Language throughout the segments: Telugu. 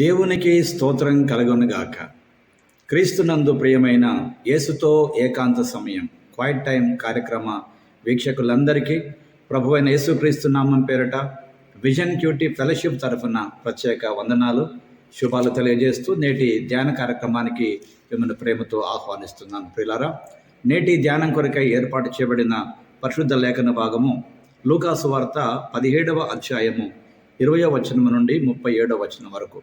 దేవునికి స్తోత్రం కలుగునుగాక. క్రీస్తునందు ప్రియమైన యేసుతో ఏకాంత సమయం క్వైట్ టైం కార్యక్రమ వీక్షకులందరికీ ప్రభు అయిన యేసుక్రీస్తు నామం పేరట విజన్ క్యూటీ ఫెలోషిప్ తరఫున ప్రత్యేక వందనాలు శుభాలు తెలియజేస్తూ నేటి ధ్యాన కార్యక్రమానికి మిమ్మల్ని ప్రేమతో ఆహ్వానిస్తున్నాను. ప్రియులారా నేటి ధ్యానం కొరకై ఏర్పాటు చేయబడిన పరిశుద్ధ లేఖన భాగము లూకాసు వార్త పదిహేడవ అధ్యాయము ఇరవయో వచనం నుండి ముప్పై ఏడవ వచనం వరకు.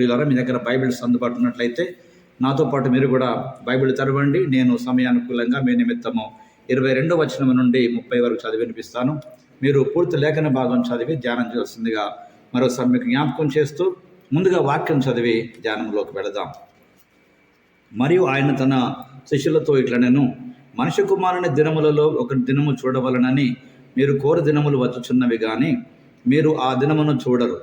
ప్రియులారా మీ దగ్గర బైబిల్స్ అందుబాటు ఉన్నట్లయితే నాతో పాటు మీరు కూడా బైబిల్ తెరవండి నేను సమయానుకూలంగా మీ నిమిత్తము ఇరవై రెండు వచనం నుండి ముప్పై వరకు చదివి వినిపిస్తాను. మీరు పూర్తి లేఖన భాగం చదివి ధ్యానం చేస్తుందిగా మరోసారి మీకు జ్ఞాపకం చేస్తూ ముందుగా వాక్యం చదివి ధ్యానంలోకి వెళదాం. మరియు ఆయన తన శిష్యులతో ఇట్లా నేను మనిషి కుమారుని దినములలో ఒక దినము చూడవలనని మీరు కోరు దినములు వచ్చుచున్నవి కానీ మీరు ఆ దినమును చూడరు.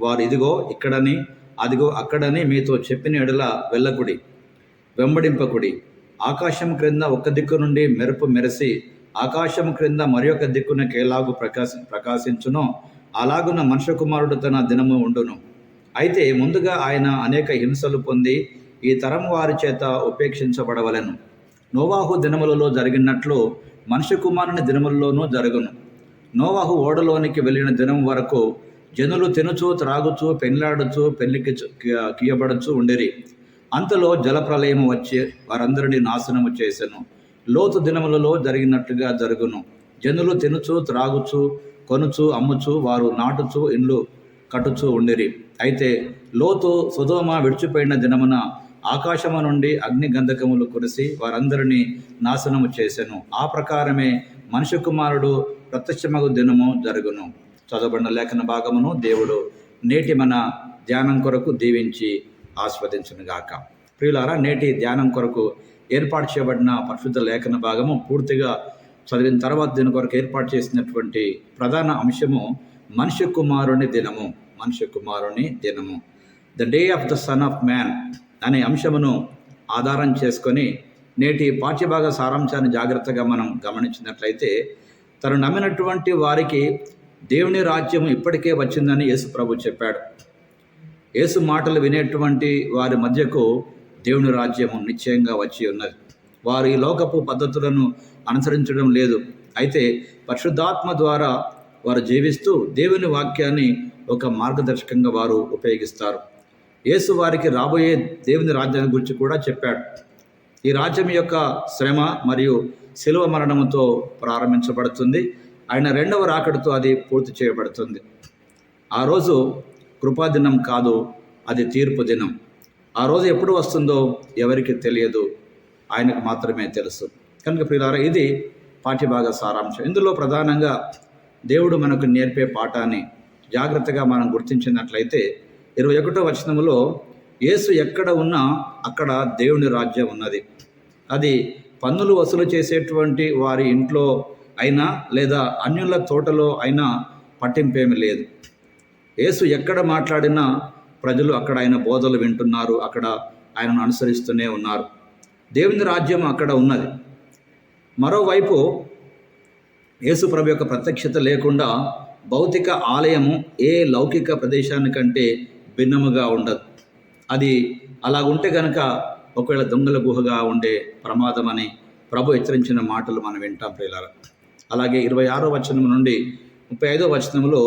వారు ఇదిగో ఇక్కడని అదిగో అక్కడని మీతో చెప్పిన ఎడల వెళ్ళకుడి వెంబడింపకుడి ఆకాశం క్రింద ఒక దిక్కు నుండి మెరుపు మెరిసి ఆకాశం క్రింద మరి ఒక దిక్కున కేలాగు ప్రకాశ ప్రకాశించునో అలాగున మనుష్య కుమారుడు తన దినము ఉండును. అయితే ముందుగా ఆయన అనేక హింసలు పొంది ఈ తరం వారి చేత ఉపేక్షించబడవలెను. నోవాహు దినములలో జరిగినట్లు మనుష్య కుమారుని దినములలోనూ జరుగును. నోవాహు ఓడలోనికి వెళ్ళిన దినం వరకు జనులు తినుచు త్రాగుచు పెళ్ళాడుచు పెళ్ళికి కీయబడుచు ఉండేరి. అంతలో జలప్రలయం వచ్చి వారందరినీ నాశనము చేసెను. లోతు దినములలో జరిగినట్లుగా జరుగును. జనులు తినుచు త్రాగుచు కొనుచు అమ్ముచు వారు నాటుచు ఇండ్లు కట్టుచు ఉండిరి. అయితే లోతు సుధోమ విడిచిపోయిన దినమున ఆకాశము నుండి అగ్ని గంధకములు కురిసి వారందరినీ నాశనము చేసెను. ఆ ప్రకారమే మనుష్య కుమారుడు ప్రత్యక్షమగు దినము జరుగును. చదవబడిన లేఖన భాగమును దేవుడు నేటి మన ధ్యానం కొరకు దీవించి ఆస్వాదించునుగాక. ప్రియులారా నేటి ధ్యానం కొరకు ఏర్పాటు చేయబడిన పరిశుద్ధ లేఖన భాగము పూర్తిగా చదివిన తర్వాత దీని కొరకు ఏర్పాటు చేసినటువంటి ప్రధాన అంశము మనుష్య కుమారుని దినము. మనుష్య కుమారుని దినము. The day of the son of man అనే అంశమును ఆధారం చేసుకొని నేటి పాఠ్యభాగ సారాంశాన్ని జాగ్రత్తగా మనం గమనించినట్లయితే తను నమ్మినటువంటి వారికి దేవుని రాజ్యం ఇప్పటికే వచ్చిందని యేసు ప్రభు చెప్పాడు. యేసు మాటలు వినేటువంటి వారి మధ్యకు దేవుని రాజ్యం నిశ్చయంగా వచ్చి ఉన్నది. వారు ఈ లోకపు పద్ధతులను అనుసరించడం లేదు. అయితే పరిశుద్ధాత్మ ద్వారా వారు జీవిస్తూ దేవుని వాక్యాన్ని ఒక మార్గదర్శకంగా వారు ఉపయోగిస్తారు. యేసు వారికి రాబోయే దేవుని రాజ్యాన్ని గురించి కూడా చెప్పాడు. ఈ రాజ్యం యొక్క శ్రమ మరియు శిలువ మరణముతో ప్రారంభించబడుతుంది. ఆయన రెండవ రాకడతో అది పూర్తి చేయబడుతుంది. ఆ రోజు కృపాదినం కాదు అది తీర్పు దినం. ఆ రోజు ఎప్పుడు వస్తుందో ఎవరికి తెలియదు ఆయనకు మాత్రమే తెలుసు. కనుక ప్రియులారా ఇది పాఠ్యభాగ సారాంశం. ఇందులో ప్రధానంగా దేవుడు మనకు నేర్పే పాఠాన్ని జాగ్రత్తగా మనం గుర్తించినట్లయితే ఇరవై ఒకటో వచనంలో యేసు ఎక్కడ ఉన్నా అక్కడ దేవుని రాజ్యం ఉన్నది. అది పన్నులు వసూలు చేసేటువంటి వారి ఇంట్లో అయినా లేదా అన్యుల తోటలో అయినా పట్టింపేమి లేదు. యేసు ఎక్కడ మాట్లాడినా ప్రజలు అక్కడ ఆయన బోధలు వింటున్నారు అక్కడ ఆయనను అనుసరిస్తూనే ఉన్నారు. దేవుని రాజ్యం అక్కడ ఉన్నది. మరోవైపు యేసు ప్రభు యొక్క ప్రత్యక్షత లేకుండా భౌతిక ఆలయము ఏ లౌకిక ప్రదేశానికంటే భిన్నముగా ఉండదు. అది అలా ఉంటే కనుక ఒకవేళ దొంగల గుహగా ఉండే ప్రమాదం అని ప్రభు హెచ్చరించిన మాటలు మనం వింటాం ప్రియులారా. అలాగే ఇరవై ఆరో వచనం నుండి ముప్పై ఐదో వచనంలో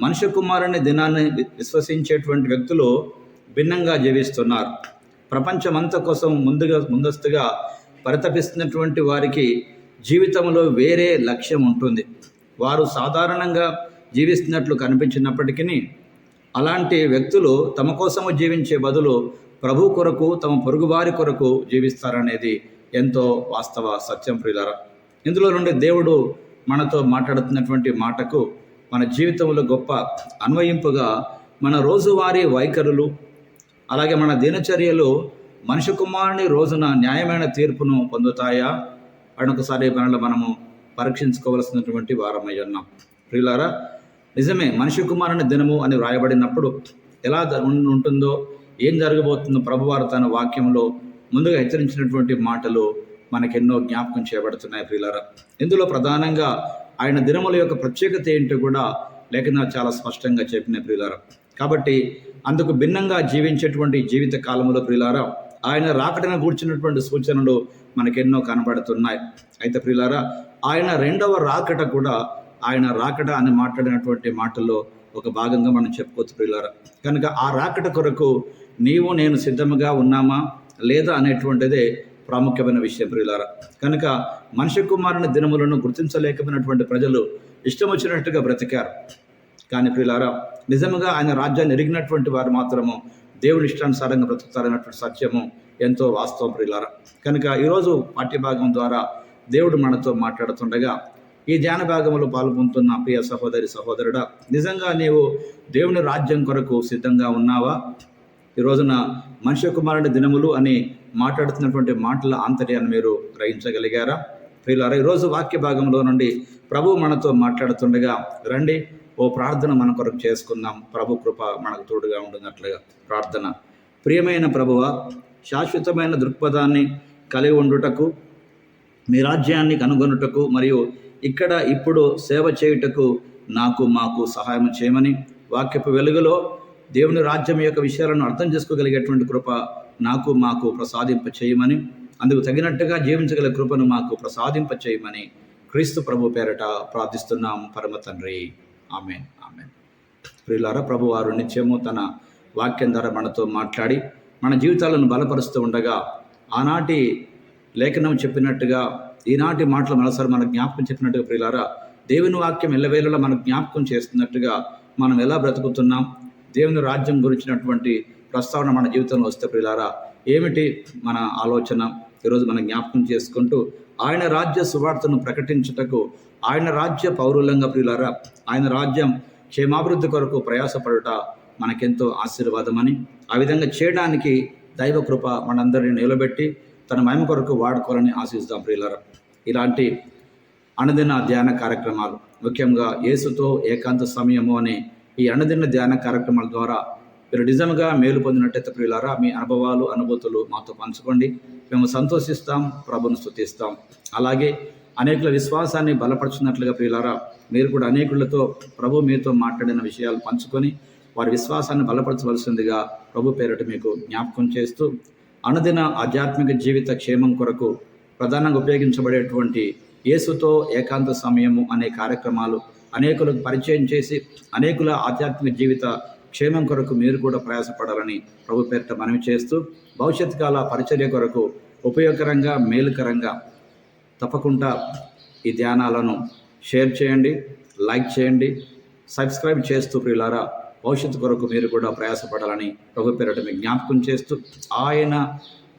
మనుష్య కుమారుని దినాన్ని విశ్వసించేటువంటి వ్యక్తులు భిన్నంగా జీవిస్తున్నారు. ప్రపంచమంతా కోసం ముందుగా ముందస్తుగా పరితపిస్తున్నటువంటి వారికి జీవితంలో వేరే లక్ష్యం ఉంటుంది. వారు సాధారణంగా జీవిస్తున్నట్లు కనిపించినప్పటికీ అలాంటి వ్యక్తులు తమ కోసము జీవించే బదులు ప్రభు కొరకు తమ పొరుగువారి కొరకు జీవిస్తారనేది ఎంతో వాస్తవ సత్యం ప్రియులరా. ఇందులో నుండి దేవుడు మనతో మాట్లాడుతున్నటువంటి మాటకు మన జీవితంలో గొప్ప అన్వయింపుగా మన రోజువారీ వైఖరులు అలాగే మన దినచర్యలు మనిషి కుమారుని రోజున న్యాయమైన తీర్పును పొందుతాయా? అని ఒకసారి మనలో మనము పరీక్షించుకోవలసినటువంటి వారమై ఉన్నాం. ప్రియులారా నిజమే మనిషి కుమారుని దినము అని వ్రాయబడినప్పుడు ఎలా ఉంటుందో ఏం జరగబోతుందో ప్రభువారు తన వాక్యంలో ముందుగా హెచ్చరించినటువంటి మాటలు మనకెన్నో జ్ఞాపకం చేయబడుతున్నాయి ప్రియులారా. ఇందులో ప్రధానంగా ఆయన దినముల యొక్క ప్రత్యేకత ఏంటో కూడా లేఖనాలు చాలా స్పష్టంగా చెప్పిన ప్రియులారా. కాబట్టి అందుకు భిన్నంగా జీవించేటువంటి జీవిత కాలంలో ప్రియులారా ఆయన రాకటను కూర్చున్నటువంటి సూచనలు మనకెన్నో కనబడుతున్నాయి. అయితే ప్రియులారా ఆయన రెండవ రాకట కూడా ఆయన రాకట అని మాట్లాడినటువంటి మాటల్లో ఒక భాగంగా మనం చెప్పుకోవచ్చు ప్రియులారా. కనుక ఆ రాకట కొరకు నీవు నేను సిద్ధముగా ఉన్నామా లేదా అనేటువంటిదే ప్రాముఖ్యమైన విషయం ప్రియులారా. కనుక మనిషి కుమారుని దినములను గుర్తించలేకపోయినటువంటి ప్రజలు ఇష్టం వచ్చినట్టుగా బ్రతికారు. కానీ ప్రియులారా నిజంగా ఆయన రాజ్యాన్ని ఎరిగినటువంటి వారు మాత్రము దేవుని ఇష్టానుసారంగా బ్రతుకుతారన్నటువంటి సత్యము ఎంతో వాస్తవం ప్రియులారా. కనుక ఈరోజు పాఠ్యభాగం ద్వారా దేవుడు మనతో మాట్లాడుతుండగా ఈ ధ్యాన భాగంలో పాల్గొంటున్న ప్రియ సహోదరి సహోదరుడా నిజంగా నీవు దేవుని రాజ్యం కొరకు సిద్ధంగా ఉన్నావా? ఈ రోజున మనుష్య కుమారుని దినములు అని మాట్లాడుతున్నటువంటి మాటల ఆంతర్యాన్ని మీరు గ్రహించగలిగారా? ప్రియులారా ఈరోజు వాక్య భాగంలో నుండి ప్రభు మనతో మాట్లాడుతుండగా రండి ఓ ప్రార్థన మన కొరకు చేసుకుందాం. ప్రభు కృప మనకు తోడుగా ఉండున్నట్లుగా ప్రార్థన. ప్రియమైన ప్రభువ శాశ్వతమైన దృక్పథాన్ని కలిగి ఉండుటకు మీ రాజ్యాన్ని కనుగొనుటకు మరియు ఇక్కడ ఇప్పుడు సేవ చేయుటకు నాకు మాకు సహాయం చేయమని వాక్యపు వెలుగులో దేవుని రాజ్యం యొక్క విషయాలను అర్థం చేసుకోగలిగేటువంటి కృప నాకు మాకు ప్రసాదింప చేయమని అందుకు తగినట్టుగా జీవించగల కృపను మాకు ప్రసాదింప చేయమని క్రీస్తు ప్రభు పేరట ప్రార్థిస్తున్నాం. పరమ తండ్రి. ఆమె ఆమె ప్రియులారా ప్రభు వారు నిత్యము తన వాక్యం ద్వారా మనతో మాట్లాడి మన జీవితాలను బలపరుస్తూ ఉండగా ఆనాటి లేఖనం చెప్పినట్టుగా ఈనాటి మాటలు మరోసారి మన జ్ఞాపకం చెప్పినట్టుగా ప్రియులారా దేవుని వాక్యం ఎల్లవేళలా మనకు జ్ఞాపకం చేస్తున్నట్టుగా మనం ఎలా బ్రతుకుతున్నాం దేవుని రాజ్యం గురించినటువంటి ప్రస్తావన మన జీవితంలో వస్తే ప్రియులారా ఏమిటి మన ఆలోచన? ఈరోజు మనం జ్ఞాపకం చేసుకుంటూ ఆయన రాజ్య సువార్తను ప్రకటించుటకు ఆయన రాజ్య పౌరులంగా ప్రియులారా ఆయన రాజ్యం క్షేమాభివృద్ధి కొరకు ప్రయాసపడుట మనకెంతో ఆశీర్వాదమని ఆ విధంగా చేయడానికి దైవ కృప మనందరినీ నిలబెట్టి తన మహిమ కొరకు వాడుకోవాలని ఆశిస్తాం ప్రియులారా. ఇలాంటి అనుదిన ధ్యాన కార్యక్రమాలు ముఖ్యంగా యేసుతో ఏకాంత సమయము అనే ఈ అనుదిన ధ్యాన కార్యక్రమాల ద్వారా మీరు నిజంగా మేలు పొందినట్టయితే ప్రియులారా మీ అనుభవాలు అనుభూతులు మాతో పంచుకోండి. మేము సంతోషిస్తాం ప్రభును స్థుతిస్తాం అలాగే అనేకుల విశ్వాసాన్ని బలపరుచున్నట్లుగా ప్రియులారా మీరు కూడా అనేకులతో ప్రభు మీతో మాట్లాడిన విషయాలు పంచుకొని వారి విశ్వాసాన్ని బలపరచవలసిందిగా ప్రభు పేరిట మీకు జ్ఞాపకం చేస్తూ అనుదిన ఆధ్యాత్మిక జీవిత క్షేమం కొరకు ప్రధానంగా ఉపయోగించబడేటువంటి యేసుతో ఏకాంత సమయము అనే కార్యక్రమాలు అనేకులకు పరిచయం చేసి అనేకుల ఆధ్యాత్మిక జీవిత క్షేమం కొరకు మీరు కూడా ప్రయాసపడాలని ప్రభు పేరిట మనవి చేస్తూ భవిష్యత్ కాల పరిచర్య కొరకు ఉపయోగకరంగా మేలుకరంగా తప్పకుండా ఈ ధ్యానాలను షేర్ చేయండి లైక్ చేయండి సబ్స్క్రైబ్ చేస్తూ ప్రియులారా భవిష్యత్తు కొరకు మీరు కూడా ప్రయాసపడాలని ప్రభు పేరిట మీ జ్ఞాపకం చేస్తూ ఆయన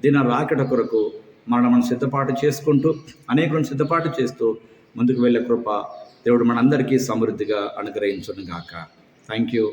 దిన రాకెట కొరకు మనం మనం సిద్ధపాటు చేసుకుంటూ అనేకులను సిద్ధపాటు చేస్తూ ముందుకు వెళ్ళే కృప దేవుడు మనందరికీ సమృద్ధిగా అనుగ్రహించును గాక థ్యాంక్ యూ